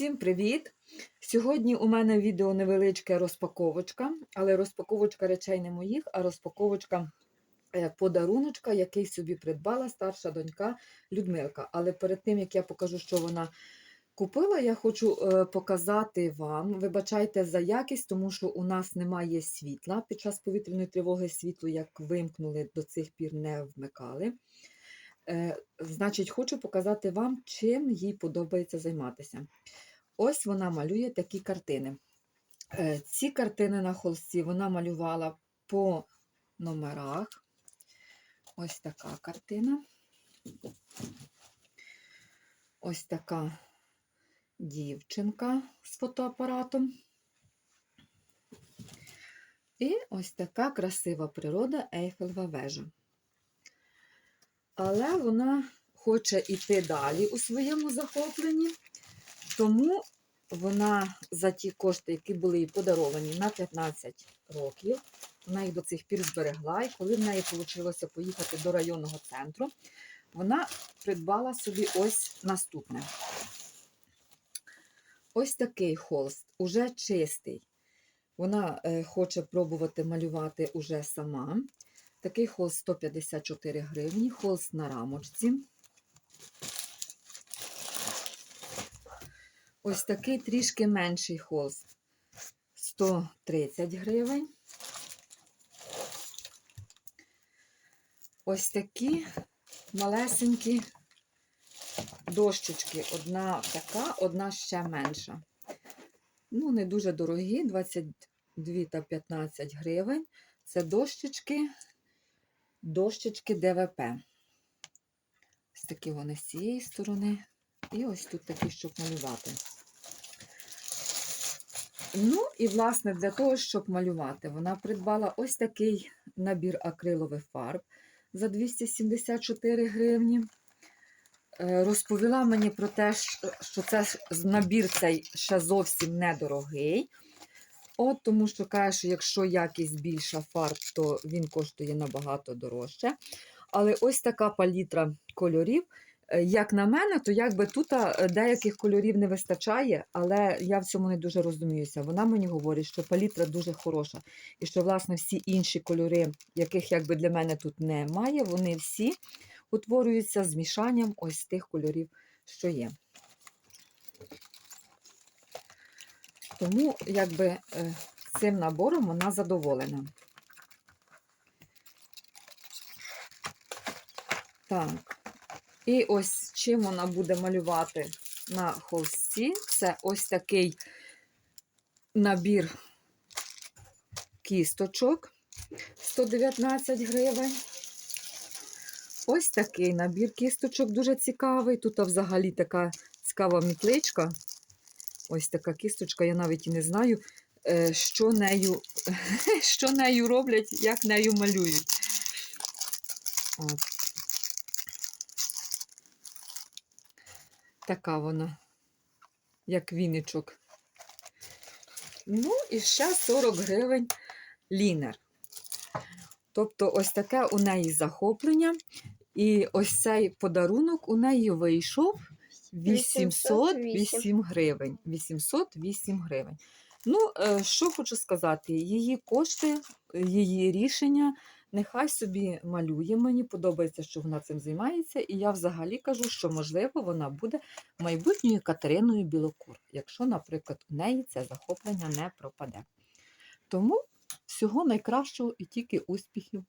Всім привіт! Сьогодні у мене відео невеличке розпаковочка, але розпаковочка речей не моїх, а розпаковочка е, подаруночка, який собі придбала старша донька Людмилка. Але перед тим, як я покажу, що вона купила, я хочу е, показати вам. Вибачайте за якість, тому що у нас немає світла. Під час повітряної тривоги світло, як вимкнули, до цих пір не вмикали. Е, Значить, хочу показати вам, чим їй подобається займатися. Ось вона малює такі картини. Е, Ці картини на холсті вона малювала по номерах. Ось така картина. Ось така дівчинка з фотоапаратом. І ось така красива природа Ейфелева вежа. Але вона хоче йти далі у своєму захопленні, тому вона за ті кошти, які були їй подаровані на 15 років, вона їх до цих пір зберегла. І коли в неї вийшло поїхати до районного центру, вона придбала собі ось наступне. Ось такий холст, уже чистий. Вона е, хоче пробувати малювати уже сама. Такий холст 154 гривні, холст на рамочці. Ось такий трішки менший холст 130 гривень. Ось такі малесенькі дощечки. Одна така, одна ще менша. Ну, не дуже дорогі, 22 та 15 гривень. Це дощечки, дощечки ДВП. Ось такі вони з цієї сторони. І ось тут такі, щоб малювати. Ну, і, власне, для того, щоб малювати, вона придбала ось такий набір акрилових фарб за 274 гривні. Е, Розповіла мені про те, що це набір цей ще зовсім недорогий. От тому що каже, що якщо якість більша фарб, то він коштує набагато дорожче. Але ось така палітра кольорів. Е, Як на мене, то якби тут е, деяких кольорів не вистачає, але я в цьому не дуже розуміюся. Вона мені говорить, що палітра дуже хороша, і що, власне, всі інші кольори, яких якби для мене тут немає, вони всі утворюються змішанням ось тих кольорів, що є. Тому, якби е, цим набором вона задоволена. Так. І ось чим вона буде малювати на холсті. Це ось такий набір кісточок 119 гривень. Ось такий набір кісточок дуже цікавий. Тут взагалі така цікава мітличка. Ось така кісточка, я навіть і не знаю, е, що нею, що нею роблять, як нею малюють. От. Така вона, як віничок. Ну, і ще 40 гривень лінер. Тобто, ось таке у неї захоплення. І ось цей подарунок у неї вийшов 808 гривень. 808 гривень. Ну, е, що хочу сказати, її кошти, її рішення, нехай собі малює. Мені подобається, що вона цим займається. І я взагалі кажу, що, можливо, вона буде майбутньою Катериною Білокур, якщо, наприклад, у неї це захоплення не пропаде. Тому всього найкращого і тільки успіхів.